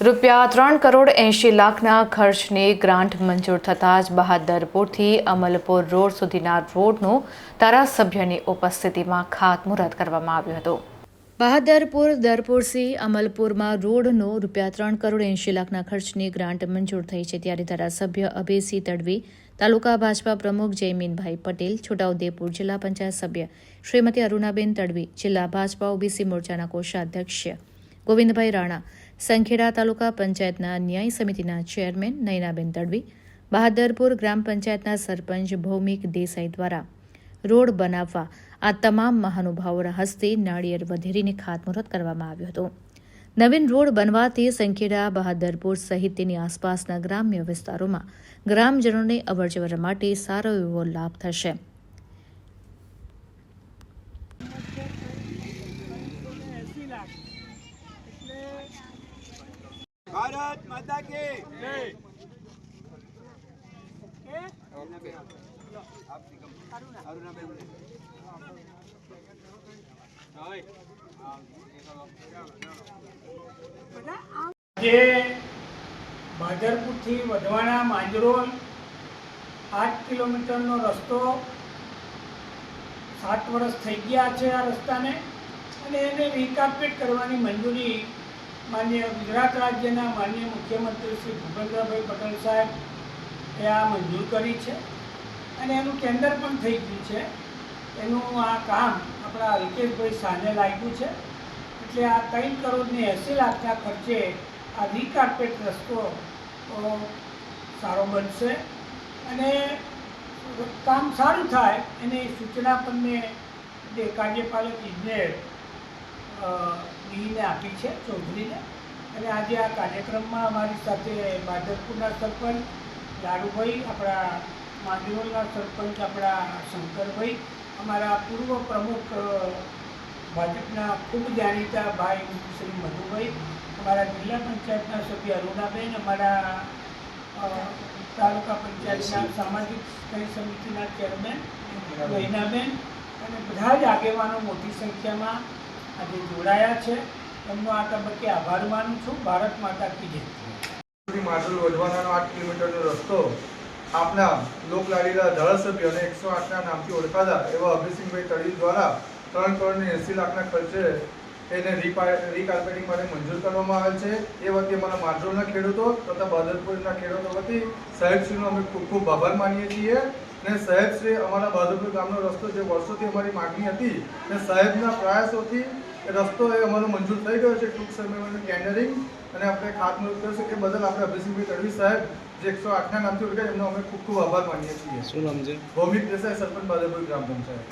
રૂપિયા ત્રણ કરોડ એંશી લાખના ખર્ચની ગ્રાન્ટ મંજૂર થતાં જ બહાદરપુરથી અમલપુર રોડ સુધીના રોડનું ધારાસભ્યની ઉપસ્થિતિમાં ખાતમુહૂર્ત કરવામાં આવ્યું હતું. બહાદરપુર દરપુરસી અમલપુરમાં રોડનો રૂપિયા ત્રણ કરોડ એંશી લાખના ખર્ચની ગ્રાન્ટ મંજૂર થઈ છે ત્યારે ધારાસભ્ય અભયસિંહ તડવી, તાલુકા ભાજપા પ્રમુખ જયમીનભાઈ પટેલ, છોટાઉદેપુર જિલ્લા પંચાયત સભ્ય શ્રીમતી અરુણાબેન તડવી, જિલ્લા ભાજપા ઓબીસી મોરચાના કોષાધ્યક્ષ ગોવિંદભાઈ રાણા સંખેડા તાલુકા પંચાયતના ન્યાય સમિતિના ચેરમેન નયનાબેન તડવી, બહાદરપુર ગ્રામ પંચાયતના સરપંચ ભૌમિક દેસાઈ દ્વારા રોડ બનાવવા આ તમામ મહાનુભાવોના હસ્તે નાળિયેર વધેરીને ખાતમુહૂર્ત કરવામાં આવ્યું હતું. નવીન રોડ બનવાથી સંખેડા, બહાદરપુર સહિત તેની આસપાસના ગ્રામ્ય વિસ્તારોમાં ગ્રામજનોને અવરજવર માટે સારો એવો લાભ થશે. ભારત માતા કે. જે ભાદરપુરથી માંજરોલ આઠ કિલોમીટરનો રસ્તો સાત વર્ષ થઈ ગયા છે આ રસ્તાને અને એને રીકાર્પેટ કરવાની મંજૂરી માન્ય ગુજરાત રાજ્યના માન્ય મુખ્યમંત્રી શ્રી ભૂપેન્દ્રભાઈ પટેલ સાહેબ એ આ મંજૂર કરી છે. અને એનું ટેન્ડર પણ થઈ ગયું છે. એનું આ કામ આપણા અલ્કેશભાઈ સાને લાગ્યું છે. એટલે આ ત્રણ કરોડની એંસી લાખના ખર્ચે આ રીકાર્પેટ રસ્તો સારો બનશે. અને કામ સારું થાય એની સૂચના પણ મેં કાર્યપાલક ઇજનેર ડીને આપી છે ચૌધરીને. અને આજે આ કાર્યક્રમમાં અમારી સાથે બાદરપુરના સરપંચ લાડુભાઈ આપણા માંડરોલના સરપંચ આપણા શંકરભાઈ અમારા પૂર્વ પ્રમુખ ભાજપના ખૂબ જાણીતા ભાઈ શ્રી મધુભાઈ અમારા જિલ્લા પંચાયતના સભ્ય અરુણાબેન અમારા તાલુકા પંચાયતના સામાજિક સ્થાયી સમિતિના ચેરમેન રહીનાબેન અને બધા જ આગેવાનો મોટી સંખ્યામાં આજે જોડાયા છે. એમનો આ તબક્કે આભાર માનું છું. ભારત માતા કી જય. સુધી માડુલ વધવાનાનો આઠ કિલોમીટરનો રસ્તો આપના લોકલાડીલા ધારાસભ્ય અને એકસો આઠના નામથી ઓળખાતા એવા અભિસિંહભાઈ તળી દ્વારા ત્રણ કરોડ એંસી લાખના ખર્ચે એને રીપા- રીકાર્પેટિંગ માટે મંજૂર કરવામાં આવેલ છે. એ વખતે અમારા માડરોલના ખેડૂતો તથા બહાદરપુરના ખેડૂતો વતી સાહેબશ્રીનો અમે ખૂબ ખૂબ આભાર માનીએ છીએ. અને સાહેબશ્રી અમારા બહાદરપુર ગામનો રસ્તો જે વર્ષોથી અમારી માગણી હતી અને સાહેબના પ્રયાસોથી એ રસ્તો એ અમારો મંજૂર થઈ ગયો છે ટૂંક સમયમાં ટેન્ડરિંગ અને આપણે ખાતમુહૂર્ત કરીશું એ બદલ આપણે અભિષેકભાઈ તડવી સાહેબ જે એકસો આઠના નામથી ઓળખાય એમનો અમે ખૂબ ખૂબ આભાર માનીએ છીએ. શું નામ છે? ભૌમિક દેસાઈ સરપંચ બાદરપુર ગ્રામ પંચાયત.